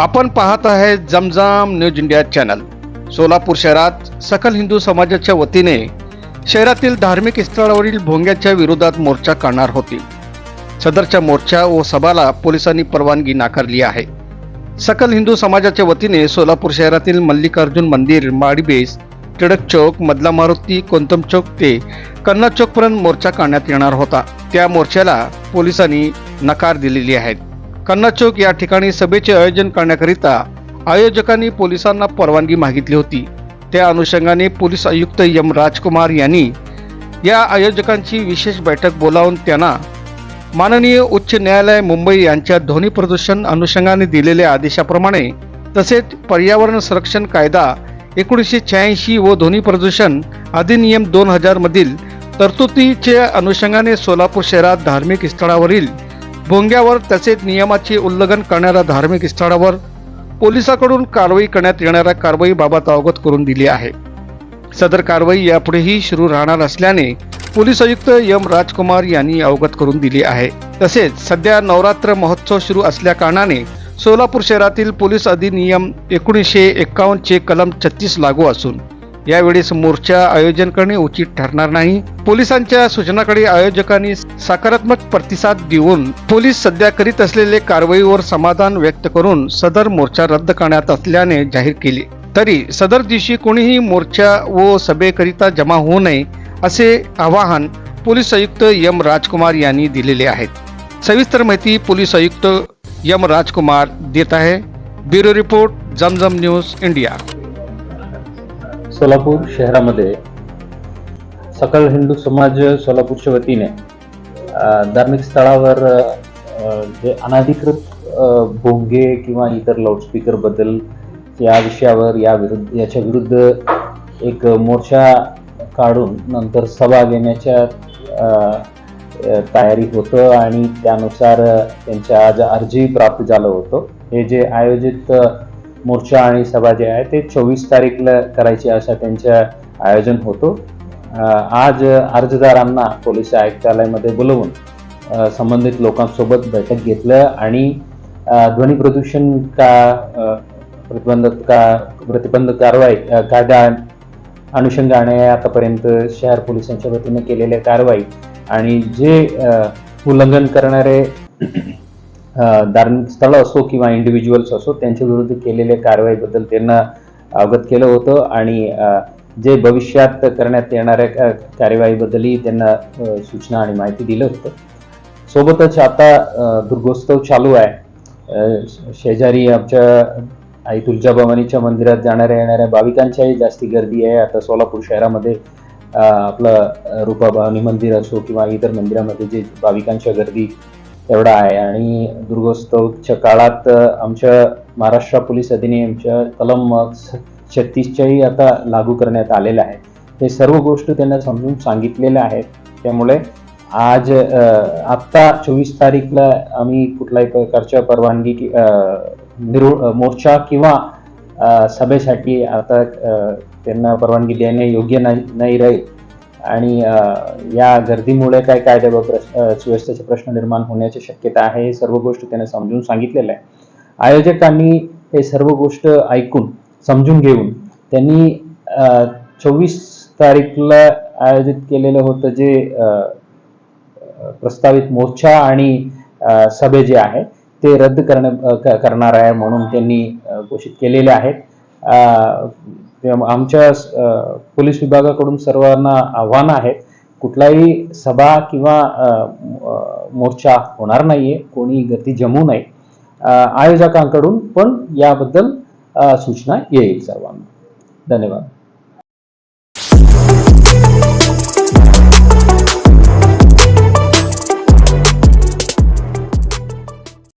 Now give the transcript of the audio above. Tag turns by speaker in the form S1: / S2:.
S1: आपण पाहत आहे Jamjam news India channel. Solapur शहरात सकल हिंदू समाजाच्या वतीने शहरातील धार्मिक स्थळावरील भोंग्याच्या विरोधात मोर्चा काढणार होती. सदरच्या मोर्चा व सभाला पोलिसांनी परवानगी नाकारली आहे. सकल हिंदू समाजाच्या वतीने सोलापूर शहरातील मल्लिकार्जुन मंदिर माडीबेस टिळक चौक मधला मारुती कोंतम चौक ते कन्ना चौकपर्यंत मोर्चा काढण्यात येणार होता. त्या मोर्चाला पोलिसांनी नकार दिलेली आहेत. कन्ना चौक या ठिकाणी सभेचे आयोजन करण्याकरिता आयोजकांनी पोलिसांना परवानगी मागितली होती. त्या अनुषंगाने पोलीस आयुक्त एम राजकुमार यांनी या आयोजकांची विशेष बैठक बोलावून त्यांना माननीय उच्च न्यायालय मुंबई यांच्या ध्वनी प्रदूषण अनुषंगाने दिलेल्या आदेशाप्रमाणे तसेच पर्यावरण संरक्षण कायदा एकोणीसशे शहाऐंशी व ध्वनी प्रदूषण अधिनियम दोन हजारमधील तरतुदीच्या अनुषंगाने सोलापूर शहरात धार्मिक स्थळावरील भोंग्यावर तसेच नियमाचे उल्लंघन करणाऱ्या धार्मिक स्थळावर पोलिसाकडून कारवाई करण्यात येणाऱ्या कारवाईबाबत अवगत करून दिली आहे. सदर कारवाई यापुढेही सुरू राहणार असल्याने पोलीस आयुक्त एम राजकुमार यांनी अवगत करून दिली आहे. तसेच सध्या नवरात्र महोत्सव सुरू असल्या कारणाने सोलापूर शहरातील पोलीस अधिनियम एकोणीसशे एक्कावन्नचे कलम छत्तीस लागू असून यावेळेस मोर्चा आयोजन करणे उचित ठरणार नाही. पोलिसांच्या सूचनाकडे आयोजकांनी सकारात्मक प्रतिसाद देऊन पोलीस सध्या करीत असलेले कारवाईवर समाधान व्यक्त करून सदर मोर्चा रद्द करण्यात असल्याने जाहीर केले. तरी सदर दिवशी कोणीही मोर्चा व सभेकरिता जमा होऊ नये असे आवाहन पोलीस आयुक्त एम राजकुमार यांनी दिलेले आहेत सविस्तर माहिती पोलीस आयुक्त एम राजकुमार देत आहे. Bureau report Jamjam news India.
S2: Solapur शहरामध्ये सकल हिंदू समाज सोलापूरच्या वतीने धार्मिक स्थळावर जे अनाधिकृत भोंगे किंवा इतर लाऊडस्पीकरबद्दल या विषयावर या विरुद्ध याच्या विरुद्ध एक मोर्चा काढून नंतर सभा घेण्याच्या तयारी होतं आणि त्यानुसार त्यांच्या आज अर्जी प्राप्त झालं होतं. हे जे आयोजित मोर्चा आणि सभा जे आहे ते चोवीस तारीखला करायची अशा त्यांचं आयोजन होतो. आज अर्जदारांना पोलीस आयुक्तालयामध्ये बोलवून संबंधित लोकांसोबत बैठक घेतलं आणि ध्वनी प्रदूषण का प्रतिबंध प्रतिबंधक का प्रतिबंध कारवाई कायदा अनुषंगाने आतापर्यंत शहर पोलिसांच्या वतीने केलेल्या कारवाई आणि जे उल्लंघन करणारे धार्मिक स्थळ असो किंवा इंडिव्हिज्युअल्स असो त्यांच्या विरुद्ध केलेल्या कारवाईबद्दल त्यांना अवगत केलं होतं आणि जे भविष्यात करण्यात येणाऱ्या कार्यवाहीबद्दलही त्यांना सूचना आणि माहिती दिलं होतं. सोबतच आता दुर्गोत्सव चालू आहे. शेजारी आमच्या आई तुळजाभवानीच्या मंदिरात जाणाऱ्या येणाऱ्या भाविकांच्याही जास्ती गर्दी आहे. आता सोलापूर शहरामध्ये आपलं रूपाभवानी मंदिर असो किंवा इतर मंदिरामध्ये जे भाविकांच्या गर्दी एवढा आहे. आणि दुर्गोत्सवच्या काळात आमच्या महाराष्ट्र पोलीस अधिनियमच्या कलम छत्तीसच्याही आता लागू करण्यात आलेलं आहे हे सर्व गोष्ट त्यांना समजून सांगितलेल्या आहेत. त्यामुळे आज आत्ता चोवीस तारीखला आम्ही कुठल्याही प्रकारच्या परवानगी कि- निरो मोर्चा किंवा सभेसाठी आता त्यांना परवानगी देणे योग्य नाही नाही राहील. आणि या गर्दीमुळे काय काय सुव्यवस्थेचे प्रश्न निर्माण होण्याची शक्यता आहे हे सर्व गोष्टी त्याने समजून सांगितलेलं आहे. आयोजकांनी हे सर्व गोष्ट ऐकून समजून घेऊन त्यांनी चोवीस तारीखला आयोजित केलेलं होतं जे प्रस्तावित मोर्चा आणि सभे जे आहे ते रद्द करण्या करणार आहे म्हणून त्यांनी घोषित केलेले आहेत. आमच्या पोलीस विभागाकडून सर्वांना आव्हान आहे कुठलाही सभा किंवा मोर्चा होणार नाहीये कोणी गती जमू नये आयोजकांकडून पण याबद्दल सूचना येईल सर्वांना. धन्यवाद.